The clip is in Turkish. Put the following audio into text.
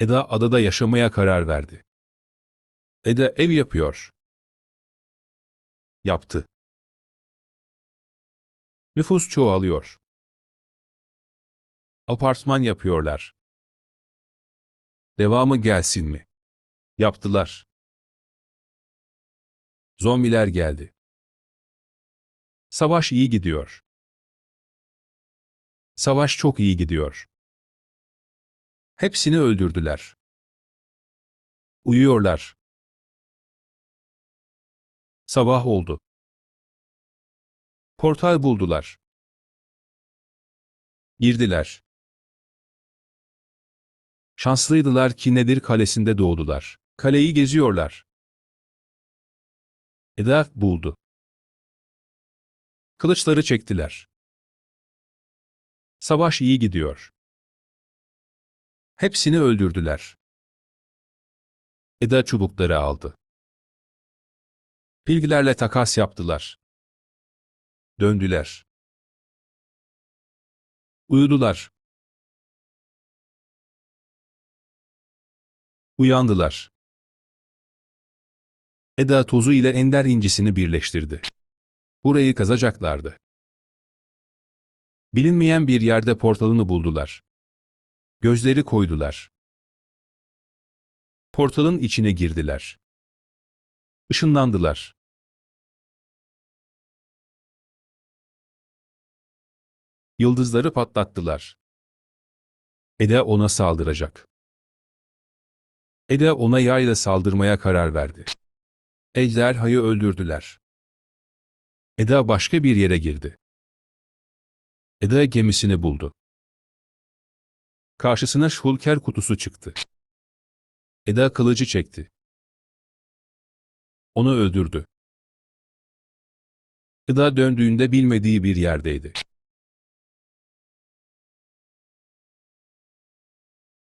Eda adada yaşamaya karar verdi. Eda ev yapıyor. Yaptı. Nüfus çoğalıyor. Apartman yapıyorlar. Devamı gelsin mi? Yaptılar. Zombiler geldi. Savaş iyi gidiyor. Savaş çok iyi gidiyor. Hepsini öldürdüler. Uyuyorlar. Sabah oldu. Portal buldular. Girdiler. Şanslıydılar ki Nedir kalesinde doğdular. Kaleyi geziyorlar. Eda buldu. Kılıçları çektiler. Savaş iyi gidiyor. Hepsini öldürdüler. Eda çubukları aldı. Bilgilerle takas yaptılar. Döndüler. Uyudular. Uyandılar. Eda tozu ile ender incisini birleştirdi. Burayı kazacaklardı. Bilinmeyen bir yerde portalını buldular. Gözleri koydular. Portalın içine girdiler. Işınlandılar. Yıldızları patlattılar. Eda ona saldıracak. Eda ona yayla saldırmaya karar verdi. Ejderhayı öldürdüler. Eda başka bir yere girdi. Eda gemisini buldu. Karşısına şulker kutusu çıktı. Eda kılıcı çekti. Onu öldürdü. Eda döndüğünde bilmediği bir yerdeydi.